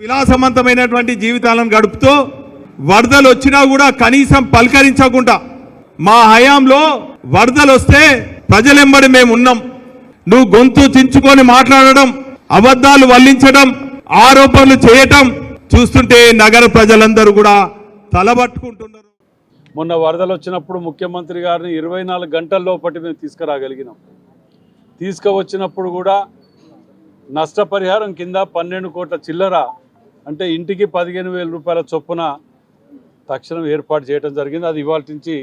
విలాసవంతమైనటువంటి జీవితాలను గడుపుతూ వరదలు వచ్చినా కూడా కనీసం పలకరించకుండా మా హయాంలో వరదలు వస్తే ప్రజలెంబడి మేము ఉన్నాం. నువ్వు గొంతు చించుకొని మాట్లాడడం అబద్ధాలు వల్లించడం ఆరోపణలు చేయటం చూస్తుంటే నగర ప్రజలందరూ కూడా తలబట్టుకుంటున్నారు. మొన్న వరదలు వచ్చినప్పుడు ముఖ్యమంత్రి గారిని ఇరవై నాలుగు గంటల లోపటి మేము తీసుకురాగలిగినాం. తీసుకువచ్చినప్పుడు కూడా నష్టపరిహారం కింద పన్నెండు కోట్ల చిల్లర అంటే ఇంటికి పదిహేను వేల రూపాయల చొప్పున తక్షణం ఏర్పాటు చేయడం జరిగింది. అది ఇవాళ నుంచి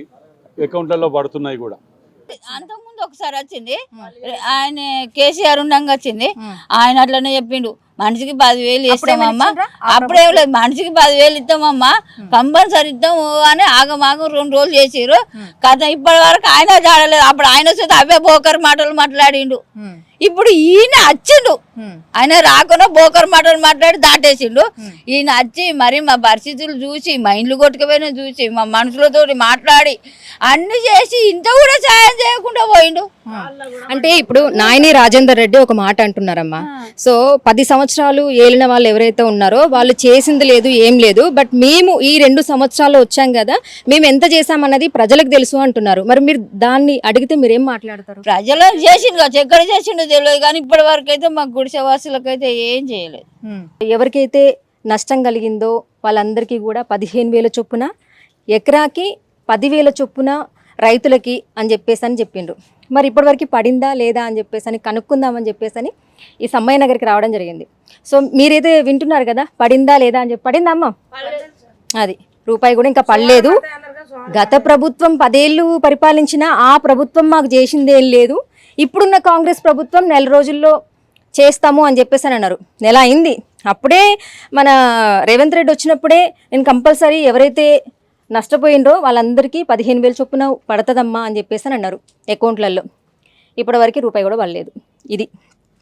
అకౌంట్లలో పడుతున్నాయి కూడా. అంతకుముందు ఒకసారి వచ్చింది. ఆయన కేసీఆర్ ఉండంగా వచ్చింది. ఆయన అట్లనే చెప్పిండు. మనిషికి పదివేలు ఇస్తామమ్మా అప్పుడే లేదు. మనిషికి పదివేలు ఇస్తామమ్మా కంపల్సరీ ఇస్తాము అని ఆగమాగం రెండు రోజులు చేసిర్రు. కథ ఇప్పటి వరకు ఆయన జాడలేదు. అప్పుడు ఆయన వస్తే అవే బోకర్ మాటలు మాట్లాడిండు. ఇప్పుడు ఈయన వచ్చిండు ఆయన రాకుండా బోకర్ మాటలు మాట్లాడి దాటేసిండు. ఈయన వచ్చి మరి మా పరిస్థితులు చూసి మా ఇండ్లు కొట్టుకుపోయిన చూసి మా మనుషులతో మాట్లాడి అన్ని చేసి ఇంత కూడా సాయం చేయకుండా పోయిండు. అంటే ఇప్పుడు నాయని రాజేందర్ రెడ్డి ఒక మాట అంటున్నారమ్మా. సో పది సంవత్సరాలు ఏలిన వాళ్ళు ఎవరైతే ఉన్నారో వాళ్ళు చేసింది లేదు ఏం లేదు. బట్ మేము ఈ రెండు సంవత్సరాలు వచ్చాం కదా మేము ఎంత చేసామన్నది ప్రజలకు తెలుసు అంటున్నారు. మరి మీరు దాన్ని అడిగితే మీరేం మాట్లాడతారు? ప్రజలు చేసిండు కావచ్చు ఎక్కడ చేసిండో తెలియదు కానీ ఇప్పటి వరకు అయితే మా గుడిసె వాసులకైతే ఏం చేయలేదు. ఎవరికైతే నష్టం కలిగిందో వాళ్ళందరికీ కూడా పదిహేను వేల చొప్పున ఎకరాకి పదివేల చొప్పున రైతులకి అని చెప్పేసి అని చెప్పిండ్రు. మరి ఇప్పటివరకు పడిందా లేదా అని చెప్పేసి అని కనుక్కుందామని చెప్పేసి అని ఈ సమ్మయ్య నగర్కి రావడం జరిగింది. సో మీరైతే వింటున్నారు కదా పడిందా లేదా అని చెప్పి పడిందా అమ్మ? అది. రూపాయి కూడా ఇంకా పడలేదు. గత ప్రభుత్వం పదేళ్ళు పరిపాలించిన ఆ ప్రభుత్వం మాకు చేసిందేం లేదు. ఇప్పుడున్న కాంగ్రెస్ ప్రభుత్వం నెల రోజుల్లో చేస్తాము అని చెప్పేసి అని అన్నారు. నెల అయింది. అప్పుడే మన రేవంత్ రెడ్డి వచ్చినప్పుడే నేను కంపల్సరీ ఎవరైతే నష్టపోయిండ్రో వాళ్ళందరికీ పదిహేను వేలు చొప్పున పడుతుందమ్మా అని చెప్పేసి అని అన్నారు అకౌంట్లలో ఇప్పటివరకు రూపాయి కూడా పడలేదు. ఇది.